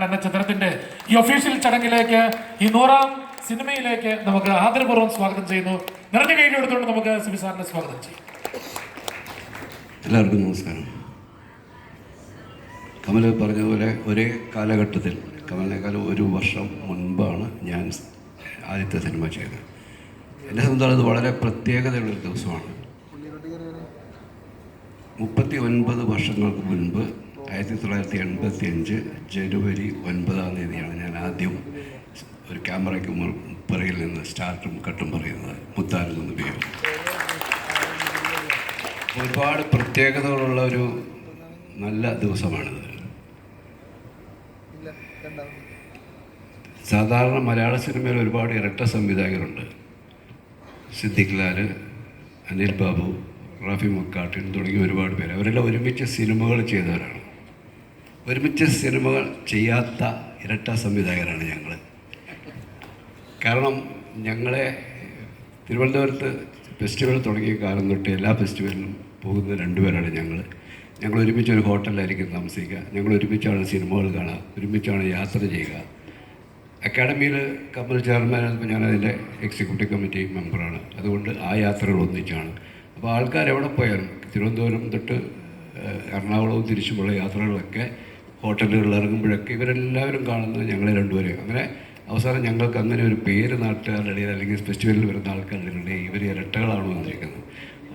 എന്ന ചിത്രത്തിന്റെ ഈ ഒഫീഷ്യൽ ചടങ്ങിലേക്ക് ഈ നൂറാം സിനിമയിലേക്ക് നമുക്ക് ആദരപൂർവം സ്വാഗതം ചെയ്യുന്നു. നിറഞ്ഞ കൈ എടുത്തുകൊണ്ട് നമുക്ക് സിബി സാറിനെ സ്വാഗതം ചെയ്യാം. എല്ലാവർക്കും നമസ്കാരം. കമൽ പറഞ്ഞ പോലെ ഒരേ കാലഘട്ടത്തിൽ കമലിനേക്കാളും ഒരു വർഷം മുൻപാണ് ഞാൻ ആദ്യത്തെ സിനിമ ചെയ്തത്. എന്നെ സംബന്ധിച്ചിടത്തോളം വളരെ പ്രത്യേകതയുള്ള ദിവസമാണ്. മുപ്പത്തി ഒൻപത് വർഷങ്ങൾക്ക് മുൻപ് ആയിരത്തി തൊള്ളായിരത്തി എൺപത്തി അഞ്ച് ജനുവരി ഒൻപതാം തീയതിയാണ് ഞാൻ ആദ്യം ഒരു ക്യാമറയ്ക്ക് പുറകിൽ നിന്ന് സ്റ്റാർട്ടും കട്ടും പറയുന്നത്. മുത്താനിൽ നിന്ന് പേര്. ഒരുപാട് പ്രത്യേകതകളുള്ള ഒരു നല്ല ദിവസമാണിത്. സാധാരണ മലയാള സിനിമയിൽ ഒരുപാട് ഇരട്ട സംവിധായകരുണ്ട്. സിദ്ദിഖ് ലാൽ അനിൽ ബാബു റാഫി മക്കാട്ടിൻ തുടങ്ങി ഒരുപാട് പേര്. അവരെല്ലാം ഒരുമിച്ച് സിനിമകൾ ചെയ്തവരാണ്. ഒരുമിച്ച് സിനിമകൾ ചെയ്യാത്ത ഇരട്ട സംവിധായകരാണ് ഞങ്ങൾ കാരണം ഞങ്ങളെ തിരുവനന്തപുരത്ത് ഫെസ്റ്റിവൽ തുടങ്ങിയ കാലം തൊട്ട് എല്ലാ ഫെസ്റ്റിവലിലും പോകുന്ന രണ്ടുപേരാണ് ഞങ്ങൾ ഞങ്ങൾ ഒരുമിച്ച് ഒരു ഹോട്ടലിലായിരിക്കും താമസിക്കുക. ഞങ്ങൾ ഒരുമിച്ചാണ് സിനിമകൾ കാണുക. ഒരുമിച്ചാണ് യാത്ര ചെയ്യുക. അക്കാഡമിയിൽ കമ്പൽ ചെയർമാനായപ്പോൾ ഞാനതിന്റെ എക്സിക്യൂട്ടീവ് കമ്മിറ്റി മെമ്പറാണ്. അതുകൊണ്ട് ആ യാത്രകൾ ഒന്നിച്ചാണ്. അപ്പോൾ ആൾക്കാർ എവിടെ പോയാലും തിരുവനന്തപുരം തൊട്ട് എറണാകുളവും തിരിച്ചുമുള്ള യാത്രകളൊക്കെ ഹോട്ടലുകളിൽ ഇറങ്ങുമ്പോഴൊക്കെ ഇവരെല്ലാവരും കാണുന്നത് ഞങ്ങളെ രണ്ടുപേരെയും അങ്ങനെ അവസാനം ഞങ്ങൾക്ക് അങ്ങനെ ഒരു പേര് നാട്ടുകാരുടെ ഇടയിൽ അല്ലെങ്കിൽ ഫെസ്റ്റിവലിൽ വരുന്ന ആൾക്കാരുടെ ഇടയിൽ ഇവർ ഇരട്ടകളാണ് വന്നിരിക്കുന്നത്.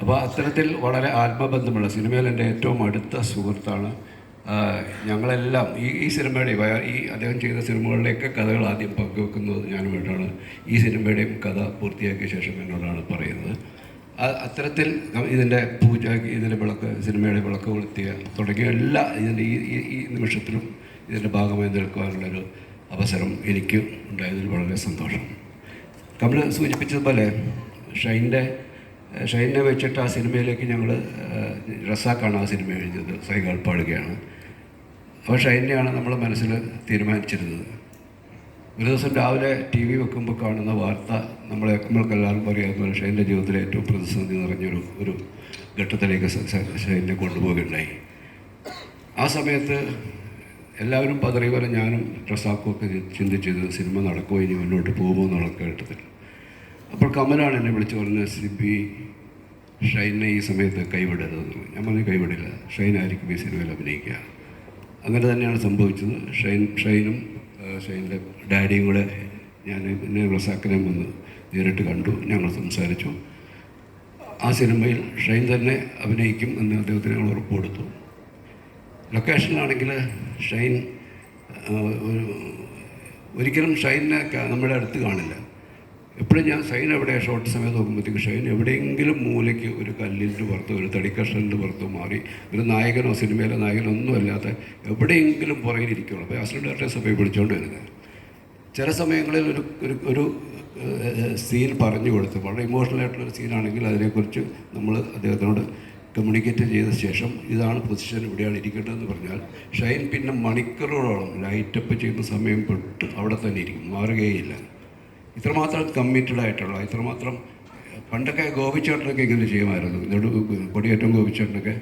അപ്പോൾ അത്തരത്തിൽ വളരെ ആത്മബന്ധമുള്ള സിനിമയിൽ എന്റെ ഏറ്റവും അടുത്ത സുഹൃത്താണ് ഞങ്ങളെല്ലാം ഈ ഈ സിനിമയുടെ ഈ അദ്ദേഹം ചെയ്ത സിനിമകളിലേക്ക് കഥകൾ ആദ്യം പങ്കുവെക്കുന്നത് ഞാനുമായിട്ടാണ്. ഈ സിനിമയുടെയും കഥ പൂർത്തിയാക്കിയ ശേഷം എന്നോടാണ് പറയുന്നത്. അത്തരത്തിൽ ഇതിന്റെ പൂജ ഇതിന്റെ വിളക്ക് സിനിമയുടെ വിളക്ക് കൊളുത്തിയ തുടങ്ങിയ എല്ലാ ഇതിന്റെ ഈ ഈ- നിമിഷത്തിലും ഇതിന്റെ ഭാഗമായി നിൽക്കുവാനുള്ളൊരു അവസരം എനിക്ക് ഉണ്ടായതിൽ വളരെ സന്തോഷം. കമൽ സൂചിപ്പിച്ചതുപോലെ ഷൈന്റെ ഷൈനെ വെച്ചിട്ട് ആ സിനിമയിലേക്ക് ഞങ്ങൾ റസാക്കാണ് ആ സിനിമ എഴുതിയത്. സൈകാൾ പാടുകയാണ്. അപ്പോൾ ഷൈനെയാണ് നമ്മൾ മനസ്സിൽ തീരുമാനിച്ചിരുന്നത്. ഒരു ദിവസം രാവിലെ ടി വി വെക്കുമ്പോൾ കാണുന്ന വാർത്ത നമ്മളെ നമ്മൾക്ക് എല്ലാവർക്കും അറിയാവുന്ന പോലെ ഷൈന്റെ ജീവിതത്തിലെ ഏറ്റവും പ്രതിസന്ധി നിറഞ്ഞൊരു ഒരു ഘട്ടത്തിലേക്ക് സ- കൊണ്ടുപോകുകയുണ്ടായി. ആ സമയത്ത് എല്ലാവരും പതറി പോലെ ഞാനും റസാക്കും ഒക്കെ ചിന്തിച്ചത് സിനിമ നടക്കുമോ ഇനി മുന്നോട്ട് പോകുമോ എന്നുള്ള കേട്ടതിൽ അപ്പോൾ കമലാണ് എന്നെ വിളിച്ച് പറഞ്ഞത് സിബി ഷൈനെ ഈ സമയത്ത് കൈവിടരുത് ഞാൻ പറഞ്ഞു കൈവിടില്ല. ഷൈനായിരിക്കും ഈ സിനിമയിൽ അഭിനയിക്കുക. അങ്ങനെ തന്നെയാണ് സംഭവിച്ചത്. ഷൈൻ ഷൈനും ആ, ഷൈന്റെ ഡാഡിയും കൂടെ ഞാൻ എന്നെ റസാക്കിനെ വന്ന് നേരിട്ട് കണ്ടു. ഞങ്ങൾ സംസാരിച്ചു. ആ സിനിമയിൽ ഷൈൻ തന്നെ അഭിനയിക്കും എന്ന് അദ്ദേഹത്തിന് ഞങ്ങൾ ഉറപ്പ് കൊടുത്തു ലൊക്കേഷനിലാണെങ്കിൽ ഷൈൻ ഒരു ഒരിക്കലും ഷൈനെ നമ്മുടെ അടുത്ത് കാണില്ല. എപ്പോഴും ഞാൻ ഷൈൻ എവിടെ ഷോർട്ട് സമയത്ത് നോക്കുമ്പോഴത്തേക്ക് ഷൈൻ എവിടെയെങ്കിലും മൂലയ്ക്ക് ഒരു കല്ലിന്റെ പുറത്തോ ഒരു തടിക്കഷ്ണന്റെ പുറത്തോ മാറി ഒരു നായകനോ സിനിമയിലെ നായകനോ ഒന്നും അല്ലാത്ത എവിടെയെങ്കിലും പുറകിലിരിക്കുകയുള്ളൂ അപ്പോൾ അസിസ്റ്റന്റ് ഡയറക്ടറെ സഭയിൽ വിളിച്ചുകൊണ്ട് വരുന്നത്. ചില സമയങ്ങളിൽ ഒരു ഒരു ഒരു സീൻ പറഞ്ഞു കൊടുത്ത് വളരെ ഇമോഷണൽ ആയിട്ടുള്ളൊരു സീനാണെങ്കിൽ അതിനെക്കുറിച്ച് നമ്മൾ അദ്ദേഹത്തിനോട് കമ്മ്യൂണിക്കേറ്റ് ചെയ്ത ശേഷം ഇതാണ് പൊസിഷൻ ഇവിടെയാണ് ഇരിക്കേണ്ടതെന്ന് പറഞ്ഞാൽ ഷൈൻ പിന്നെ മണിക്കൂറുകളോളം ലൈറ്റപ്പ് ചെയ്യുന്ന സമയം പെട്ട് അവിടെ തന്നെ ഇരിക്കും മാറുകയില്ല ഇത്രമാത്രം കമ്മിറ്റഡ് ആയിട്ടുള്ള ഇത്രമാത്രം പണ്ടൊക്കെ ഗോപിച്ചേട്ടനൊക്കെ ഇങ്ങനെ ചെയ്യുമായിരുന്നു. നെടു കൊടിയേറ്റം ഗോപിച്ചേട്ടനൊക്കെ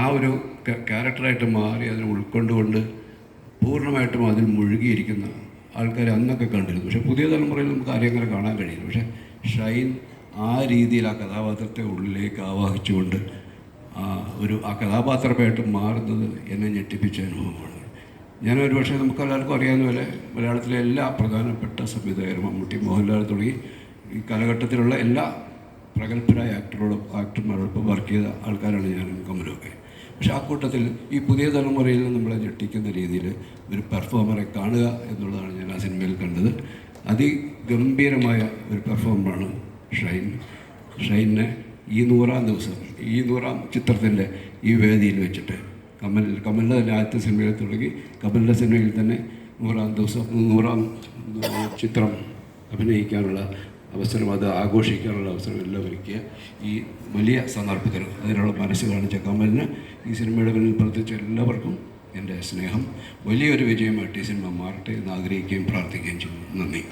ആ ഒരു ക്യാരക്ടറായിട്ട് മാറി അതിനെ ഉൾക്കൊണ്ടുകൊണ്ട് പൂർണമായിട്ടും അതിൽ മുഴുകിയിരിക്കുന്ന ആൾക്കാരെ അന്നൊക്കെ കണ്ടിരുന്നു. പക്ഷേ പുതിയ തലമുറയിൽ നമുക്ക് ആരെയും കാണാൻ കഴിയില്ല. പക്ഷേ ഷൈൻ ആ രീതിയിൽ ആ കഥാപാത്രത്തെ ഉള്ളിലേക്ക് ആവാഹിച്ചുകൊണ്ട് ആ ഒരു ആ കഥാപാത്രമായിട്ട് മാറുന്നത് എന്നെ ഞെട്ടിപ്പിച്ച അനുഭവമാണ്. ഞാൻ ഒരുപക്ഷെ നമുക്ക് എല്ലാവർക്കും അറിയാവുന്ന പോലെ മലയാളത്തിലെ എല്ലാ പ്രധാനപ്പെട്ട സംവിധായകരും മമ്മൂട്ടി മോഹൻലാൽ തുടങ്ങി ഈ കാലഘട്ടത്തിലുള്ള എല്ലാ പ്രഗത്ഭരായ ആക്ടറോടും ആക്ടർമാരോടൊപ്പം വർക്ക് ചെയ്ത ആൾക്കാരാണ് ഞാനും കമലുമൊക്കെ. പക്ഷേ ആ കൂട്ടത്തിൽ ഈ പുതിയ തലമുറയിൽ നമ്മളെ ഞെട്ടിക്കുന്ന രീതിയിൽ ഒരു പെർഫോമറെ കാണുക എന്നുള്ളതാണ് ഞാൻ ആ സിനിമയിൽ കണ്ടത്. അതിഗംഭീരമായ ഒരു പെർഫോമറാണ് ഷൈൻ. ഷൈനെ ഈ നൂറാം ദിവസം ഈ നൂറാം ചിത്രത്തിന്റെ ഈ വേദിയിൽ വെച്ചിട്ട് കമൽ കമലിന്റെ തന്നെ ആദ്യത്തെ സിനിമയിൽ തുടങ്ങി. കമലിന്റെ സിനിമയിൽ തന്നെ നൂറാം ദിവസം നൂറാം ചിത്രം അഭിനയിക്കാനുള്ള അവസരം അത് ആഘോഷിക്കാനുള്ള അവസരം എല്ലാം ഒരുക്കിയ ഈ വലിയ സന്ദർഭത്തിൽ അതിനുള്ള മനസ്സ് കാണിച്ച കമലിന് ഈ സിനിമയുടെ പിന്നിൽ പ്രവർത്തിച്ച എല്ലാവർക്കും എന്റെ സ്നേഹം. വലിയൊരു വിജയമായിട്ട് ഈ സിനിമ മാറട്ടെ എന്ന് ആഗ്രഹിക്കുകയും പ്രാർത്ഥിക്കുകയും ചെയ്യുന്നു. നന്ദി.